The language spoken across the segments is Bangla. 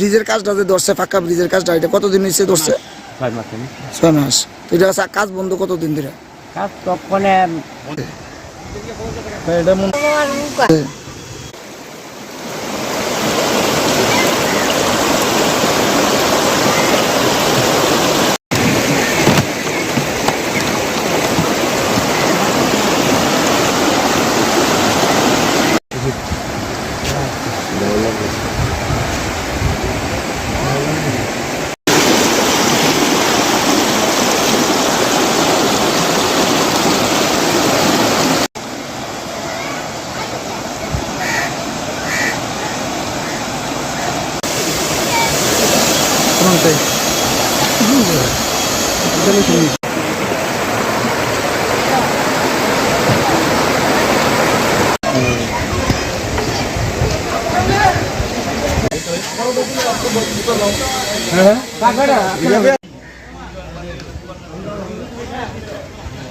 ব্রিজের কাজটা যে ধরছে ফাঁকা ব্রিজের কাজটা এটা কতদিন হয়েছে ধরছে? ছয় মাস ছয় মাস। তো এটা কাজ- কাজ বন্ধ কতদিন ধরে? কাজ তখনে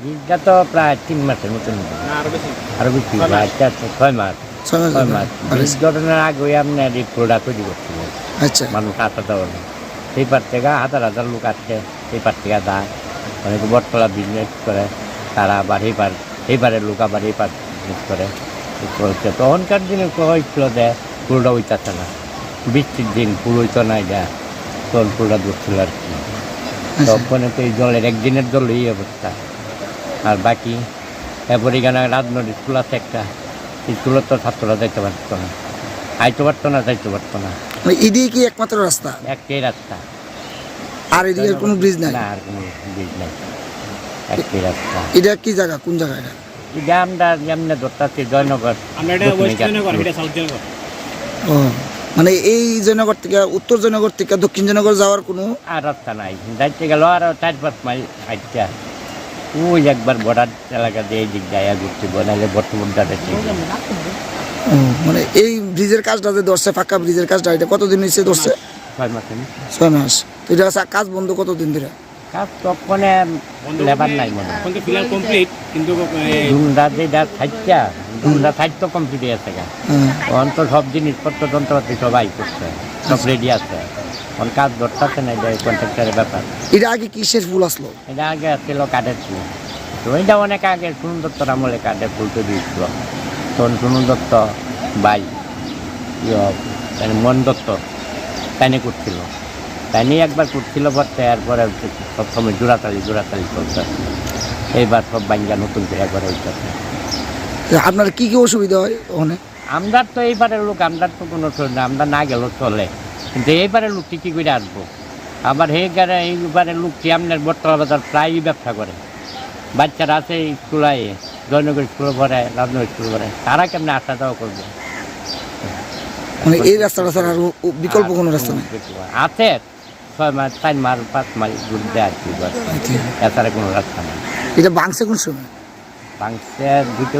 ব্রিজটা তো প্রায় তিন মাসের মতন আরও বেশি। প্রায় চার ছয় মাস। ছয় মাস। ছয়? মাস ঘটনার আগে আপনার এই তৈরি করছিল। আচ্ছা। মানুষ আসা সেই পার থেকে হাজার হাজার লোক আসছে সেই পার থেকে যায়। অনেকে বটতলা বিজনেস করে তারা আবার এই পার এই পারের লোক আবার এই পার বিজনেস করে। করছে তখনকার দিনে তো হয়েছিল যে হইতেছে না। বৃষ্টির দিন পুল হইতো না যা তখন পুলটা ধরছিল আর কি। আচ্ছা। তখন তো এই জলের একদিনের জল এই অবস্থা। আর বাকি এরপর এখানে রাজনৈতিক স্কুল আছে একটা। স্কুলের তো ছাত্ররা যাইতে পারতো না। আইতে পারতো না যাইতে পারতো না। মানে এদিকে কি একমাত্র রাস্তা? একটাই রাস্তা। আর এদিকে কোনো ব্রিজ নাই? না আর কোনো ব্রিজ নাই। একটাই রাস্তা। এটা কি জায়গা? কোন জায়গা এটা? এটা আমরা যেমনি জয়নগর আমরা এটা ওয়েস্ট জয়নগর এটা সাউথ জয়নগর ও। মানে এই জয়নগর থেকে উত্তর জয়নগর থেকে দক্ষিণ জয়নগর যাওয়ার কোনো আর রাস্তা নাই। যাইতে গেল আর চার পাঁচ মাইল হাইটটা ওই একবার বর্ডার এলাকা দিয়ে এই দিক যায় ঘুরতে বলে বর্তমান মানে এই ব্রিজের কাজটা যে ধরছে ফাঁকা ব্রিজের কাজটা এটা কতদিন হয়েছে ধরছে? ছয় মাস ছয় মাস। তো এটা কাজ বন্ধ কতদিন ধরে? কাজ তখনে লেবার নাই মনে তো ফিলহাল কমপ্লিট কিন্তু এ, যেটা থাকতা ধুমরা থাকতো কমপ্লিট আছে। তো সব জিনিসপত্র যন্ত্রপাতি সবাই করছে সব রেডি আছে। কাজ ধরতেছে না যে কন্ট্রাক্টারের ব্যাপার। এটা আগে কিসের ফুল আসলো? এটা আগে ছিল কাঠের ছিল তো এটা অনেক আগে সুনুন আমলে কাঠের ফুল তৈরি হয়েছিল। তখন সুনুন দত্ত বাই ইয়ে, মানে মন দত্ত তাইনে করছিল। তাইনি একবার করছিল বলতে এরপরে সবসময় জোড়াতালি জোড়াতালি চলছে। এইবার সব বাঙ্গা নতুন করে একবার হইতেছে আপনার কি কি অসুবিধা হয় ওখানে? আমদার তো এইবারের লোক আমদার তো কোনো না আমরা না গেলেও চলে। কিন্তু এইবারের লোক কি করে আসব আবার এই গাড়ি এইবারের লোক কি আপনার বর্তমান বাজার প্রায়ই ব্যবসা করে। বাচ্চারা আছে স্কুলে জয়নগর স্কুলে পড়ে রাজনগর স্কুলে পড়ে তারা কেমনে আসা যাওয়া করবে? মানে এই রাস্তাটা ছাড়া আর বিকল্প কোনো রাস্তা নেই? আছে। ছয় মাস চার মাস পাঁচ মাস ঘুরতে আর কি বাস। এছাড়া কোনো রাস্তা নেই। এটা কোন সময়?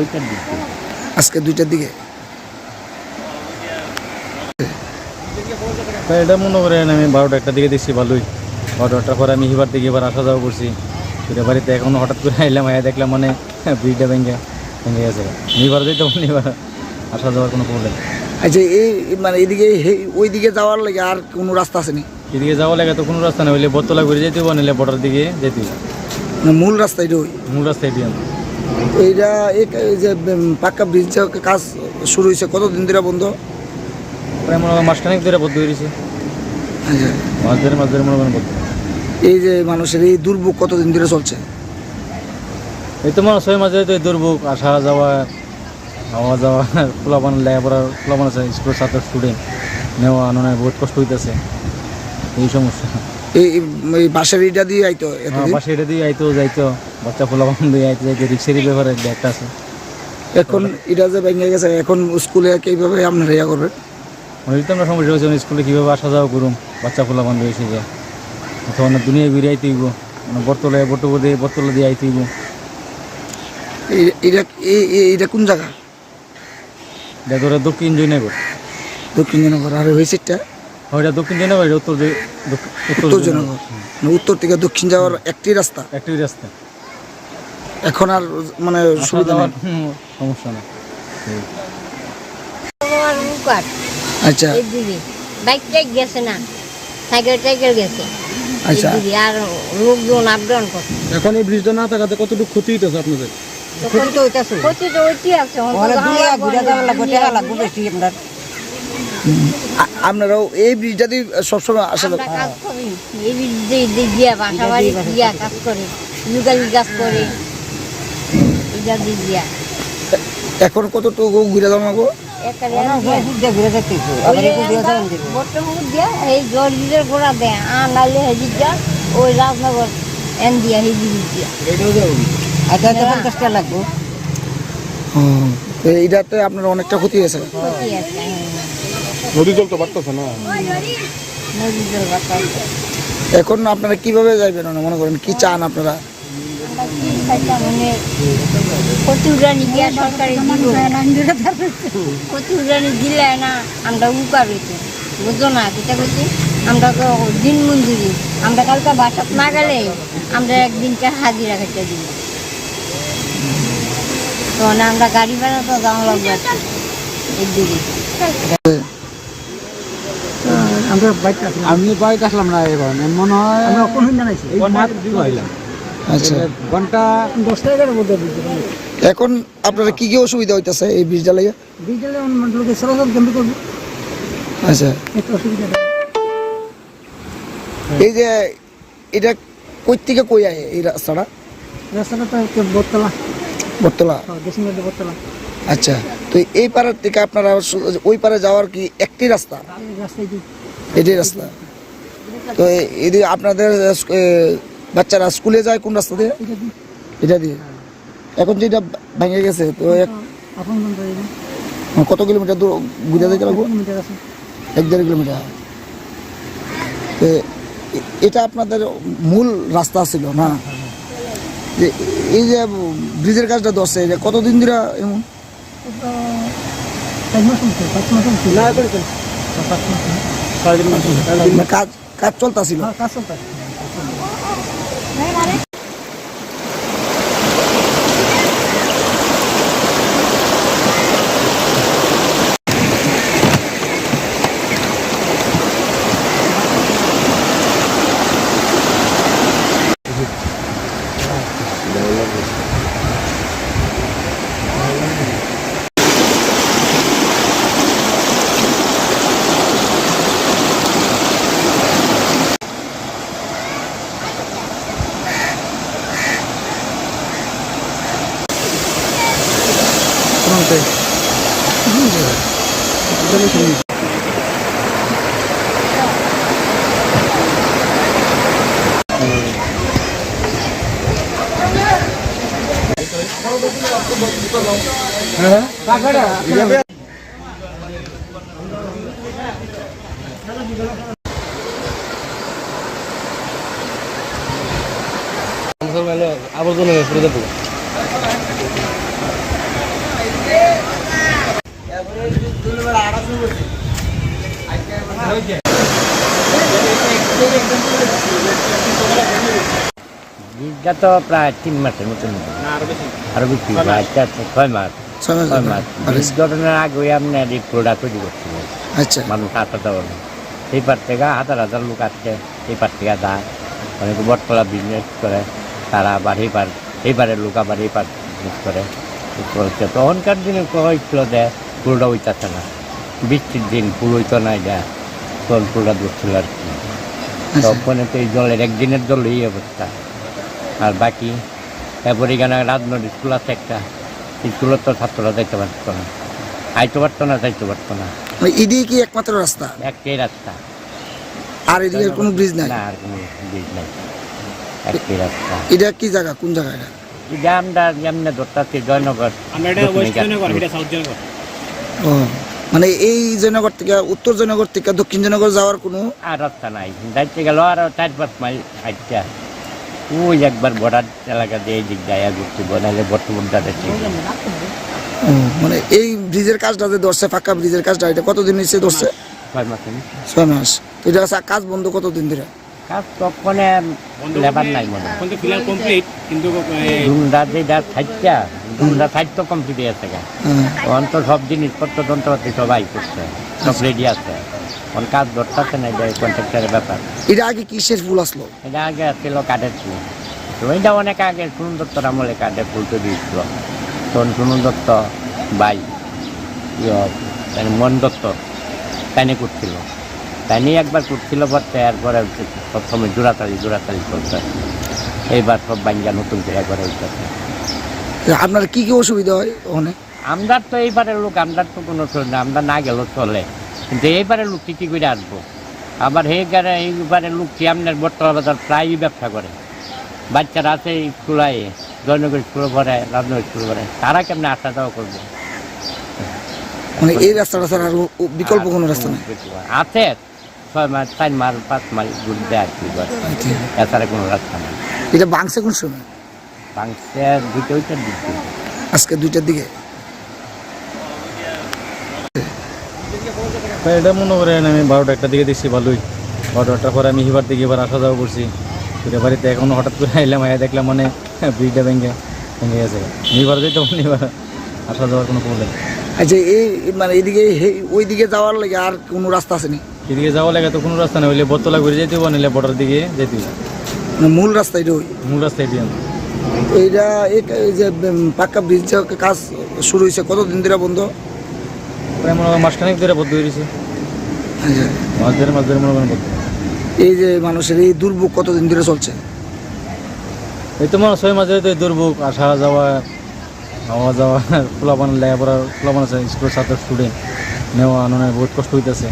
ওইটার দিক। আজকে দুইটার দিকে? এটা মনে করেন আমি বারোটা একটা দিকে দেখছি ভালোই। বারোটার পরে আমি হিবার দিকে এবার আসা যাওয়া করছি। এটা বাড়িতে এখন হঠাৎ করে আইলাম আয়া দেখলাম মানে ব্রিজটা ভেঙে ভেঙে গেছে। নিবার দিতে নিবার আসা যাওয়ার কোনো প্রবলেম আচ্ছা এই মানে এদিকে ওই দিকে যাওয়ার লাগে আর কোনো রাস্তা আসেনি এদিকে যাওয়া লাগে তো কোনো রাস্তা নেই হইলে বতলা ঘুরে যেতে হবে নিলে বর্ডার দিকে যেতে মূল রাস্তা এটা ওই মূল রাস্তায় দিয়ে এইটা এই যে পাক্কা ব্রিজ কাজ শুরু হয়েছে কতদিন ধরে বন্ধ? প্রায় মনে হয় মাসখানেক ধরে বদ্ধ হয়েছে আচ্ছা। মাছ ধরে মাছ ধরে মনে করেন বদ্ধ। এই যে মানুষের এই দুর্ভোগ কতদিন ধরে চলছে? এই তো মনে হয় ছয় মাস ধরে তো এই দুর্ভোগ আসা যাওয়া আওয়া যাওয়া খোলা বানান লেখাপড়ার খোলা বানাচ্ছে স্কুলের ছাত্র স্টুডেন্ট নেওয়া আনানোর বহুত কষ্ট হইতেছে। এই সমস্যা। এই এই বাসের ইটা দিয়ে আইতো হ্যাঁ, এতদিন? এটা দিয়ে আইতো যাইতো বাচ্চা দিয়ে আইতো যাইতো রিক্সেরই ব্যাপারে একটা আছে। এখন এটা যে ভেঙে গেছে এখন স্কুলে কীভাবে আপনারা ইয়া তো আমরা সমস্যা হয়েছে স্কুলে কীভাবে আসা যাওয়া করুম? বাচ্চা দিয়ে বর্তলা এটা কোন জায়গা? এটা ধরে দক্ষিণ জয়নগর। দক্ষিণ জনগর আর ওই সিটটা ওইটা দক্ষিণ এটা উত্তর উত্তর উত্তর মানে উত্তর থেকে দক্ষিণ যাওয়ার একটি রাস্তা? একটি রাস্তা। এখন আর মানে সুবিধা নেই? সমস্যা না আচ্ছা। এদিকে বাইক টাইক গেছে না সাইকেল টাইকেল গেছে। আচ্ছা। আর লোকজন আপ ডাউন করছে। এখন এই ব্রিজটা না থাকাতে কতটুকু ক্ষতি হইতেছে আপনাদের? ক্ষতি তো হইতেছে। ক্ষতি তো হইতে আছে। আ- আপনারাও এই ব্রিজটা দিয়ে সবসময় আসলে কাজ করি। এই দিয়া বাসা বাড়ি দিয়া কাজ করে। লুকালি কাজ করে। এটা দিক দিয়া এখন কতটুকু ঘুরে এই দিদের দেয়। নাইলে হেজির যা ওই রাজনগর এন দিয়া দিয়া। ও, তো এইটাতে আপনার অনেকটা ক্ষতি আছে। নদী জল তো বাড়তেছে না। এখন আপনারা কীভাবে যাইবেন মানে মনে করেন কি চান আপনারা? কচি উড়ানি দিয়া সরকারি দিল দিলে না আমরা উকার হইতো বুঝো না করছি আমরা দিন মঞ্জুরি আমরা কালকে বাসাত না গেলে আমরা একদিনকে হাজিরা খেতে তো আমরা গাড়ি ভাড়া তো যাওয়া লাগবে আমি বাড়িতে আসলাম না এবার। মনে হয় এই মাত্র আইলাম। আচ্ছা। ঘণ্টা দশটা মধ্যে এখন আপনারা কি কি অসুবিধা হইতেছে এই লোকে চলাচল কেমনি করব? আচ্ছা। একটু অসুবিধা এই যে এটা কই থেকে কই আয় এই রাস্তাটা? রাস্তাটা তো বটতলা। বটতলা? দেশিং বটতলা। আচ্ছা। তো এই পাড়ার থেকে আপনারা ওই পারে যাওয়ার কি একটি রাস্তা? রাস্তায় এটাই রাস্তা। তো এদিকে আপনাদের বাচ্চারা স্কুলে যায় কোন রাস্তা দিয়ে? এটা দিয়ে। এখন যেটা ভেঙে গেছে তো কত কিলোমিটার দূর? বুঝা যেতে লাগবো এক দেড় কিলোমিটার। তো এটা আপনাদের মূল রাস্তা ছিল না? যে এই যে ব্রিজের কাজটা ধরছে এটা কতদিন ধরে এমন? না করে কাজ মাস মানে কাজ কাজ চলতেছিল হ্যাঁ ব্রিজটা তো প্রায় তিন মাসের মতন। আরও বেশি প্রায় ছয় মাস ঘটনার আগে আপনার এই প্রোডা তৈরি করছিল আচ্ছা। মানুষ আসা যাওয়া এই পার থেকে হাজার হাজার লোক আসছে এই পার থেকে যায়। অনেকে বটতলা বিজনেস করে তারা আবার এই পার এই পারের লোক আবার এই পার বিজনেস করে। চলছে তখনকার দিনে হয়েছিল যে পুরোটা হইতাছে না। বৃষ্টির দিন পুরো হইতো না যা জল পুরোটা ধরছিল আর কি। আচ্ছা। তখন তো এই জলের একদিনের জল এই অবস্থা। আর বাকি এরপরে এখানে রাজনৈতিক স্কুল আছে একটা। স্কুলের তো ছাত্ররা যাইতে পারতো না। আইতে পারতো না যাইতে পারতো না। মানে এদিকে কি একমাত্র রাস্তা? একটাই রাস্তা। আর এদিকে কোনো ব্রিজ নাই? না আর কোনো ব্রিজ নাই। একটাই রাস্তা। এটা কি জায়গা? কোন জায়গা এটা? এটা আমরা যেমনি ধরতাছি জয়নগর আমরা এটা ওয়েস্ট জয়নগর এটা সাউথ জয়নগর ও মানে এই জয়নগর থেকে উত্তর জয়নগর থেকে দক্ষিণ জয়নগর যাওয়ার কোনো আর রাস্তা নাই। যাইতে গেল আর চার পাঁচ মাইল হাইটটা ওই একবার বর্ডার এলাকা দিয়ে এই দিক যায় ঘুরতে বনালে বর্তমান মানে এই ব্রিজের কাজটা যে ধরছে ফাঁকা ব্রিজের কাজটা এটা কতদিন হয়েছে ধরছে? ছয় মাসে ছয় মাস তো এটা আছে কাজ বন্ধ কতদিন ধরে? কাজ তখন লেবার নাই মনে কমপ্লিট কিন্তু দুমরা যেটা দুমরা কমপ্লিট তখন তো সব জিনিসপত্র যন্ত্রপাতি সবাই করছে সব রেডি আছে। এখন কাজ ধরতেছে না এটা কন্ট্রাক্টারের ব্যাপার। এটা আগে কিসের ফুল আসলো? এটা আগে ছিল কাঠের ফুল। তো এটা অনেক আগে সুনন দত্তর আমলে কাঠের ফুল তো দিয়েছিল তখন সুনন দত্ত বাই ইয়ে, মানে দত্ত তাইনে করছিল। তাইনি একবার করছিল বলতে এরপরে প্রথমে জোড়াতালি জোড়াতালি চলছে এইবার সব বাঙ্গা নতুন করে একবার হইতেছে আপনার কি কি অসুবিধা হয় ওখানে? আমদার তো এইবারের লোক আমদার তো কোনো চলে না আমরা না গেলেও চলে। কিন্তু এইবারে লোক কি করে আসব। আবার এই গাড়ি এইবারের লোক কি আপনার বর্তমান বাজার প্রায়ই ব্যবসা করে। বাচ্চারা আছে স্কুলায় জয়নগর স্কুল পড়ে রাজনগর স্কুল পড়ে তারা কেমনে আসা যাওয়া করবে? মানে এই রাস্তাটা ছাড়া আর বিকল্প কোনো রাস্তা নেই? আছে ছয় মাস চার মাস পাঁচ মাস ঘুরতে কি করে আচ্ছা। এছাড়া কোনো রাস্তা নেই। এটা বাংছে কোন সময়? বাংসে দুটো ওইটার দিক। আজকে দুইটার দিকে? তা এটা মনে করেন আমি বারোটা একটা দিকে দেখছি ভালোই। ঘটনাটার পরে আমি হিবার থেকে এবার আসা যাওয়া করছি। ফিরে বাড়িতে এখনও হঠাৎ করে আইলাম আয়া দেখলাম মানে ব্রিজটা ভেঙে ভেঙে গেছে। হিবার যেতে পারি এবার আসা যাওয়ার কোনো প্রবলেম আচ্ছা এই মানে এইদিকে হে- ওইদিকে যাওয়ার লাগে আর কোনো রাস্তা আসেনি এদিকে যাওয়া লাগে তো কোনো রাস্তা নেই হইলে বতলা ঘুরে যেতে হবে নিলে বর্ডার দিকে যেতে হবে মানে মূল রাস্তা এটা ওই? মূল রাস্তা এটি এইটা এই এই যে পাক্কা ব্রিজ কাজ শুরু হয়েছে কতদিন ধরে বন্ধ? প্রায় মনে হয় মাসখানেক ধরে বদ্ধ হয়েছে আচ্ছা। মাছ ধরে মাছ ধরে মনে করেন বদ্ধ এই যে মানুষের এই দুর্ভোগ কতদিন ধরে চলছে? এই তো মনে হয় ছয় মাস ধরে তো এই দুর্ভোগ আসা যাওয়া আওয়া যাওয়া পোলাপান লেখাপড়া পোলাপান আছে স্কুলের ছাত্র স্টুডেন্ট নেওয়া আনানো বহুত কষ্ট হইতেছে।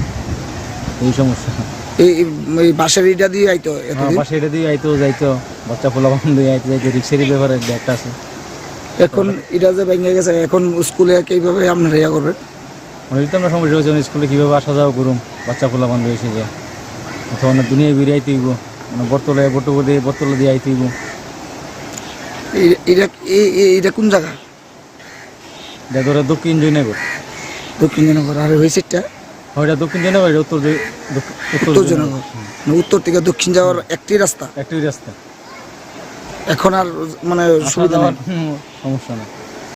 এই সমস্যা। এই বাসের এইটা দিয়ে আইতো আমার এটা দিয়ে আইতো যাইতো বাচ্চা পোলাপান দিয়ে আইতে যাইতো রিক্সেরই ব্যাপারে একটা আছে। এখন এটা যে ভেঙে গেছে এখন স্কুলে কীভাবে আপনারা ইয়া করবেন? মানে আমরা সমস্যা হয়েছে স্কুলে কীভাবে আসা যাওয়া করুম? বাচ্চা পোলাপান রয়েছে যে। অথবা দুনিয়ায় বেরিয়ে আইতে হইব। মানে বর্তলে বর্তব দিয়ে বর্তলা দিয়ে আইতে হইব। এটা কোন জায়গা? এটা ধরে দক্ষিণ জয়নগর। দক্ষিণ জনগর আর ওই সিটটা ওইটা দক্ষিণ জয়নগর এটা উত্তর উত্তর জনগর মানে উত্তর থেকে দক্ষিণ যাওয়ার একটি রাস্তা? একটি রাস্তা। এখন আর মানে সুবিধা নেই। সমস্যা নেই।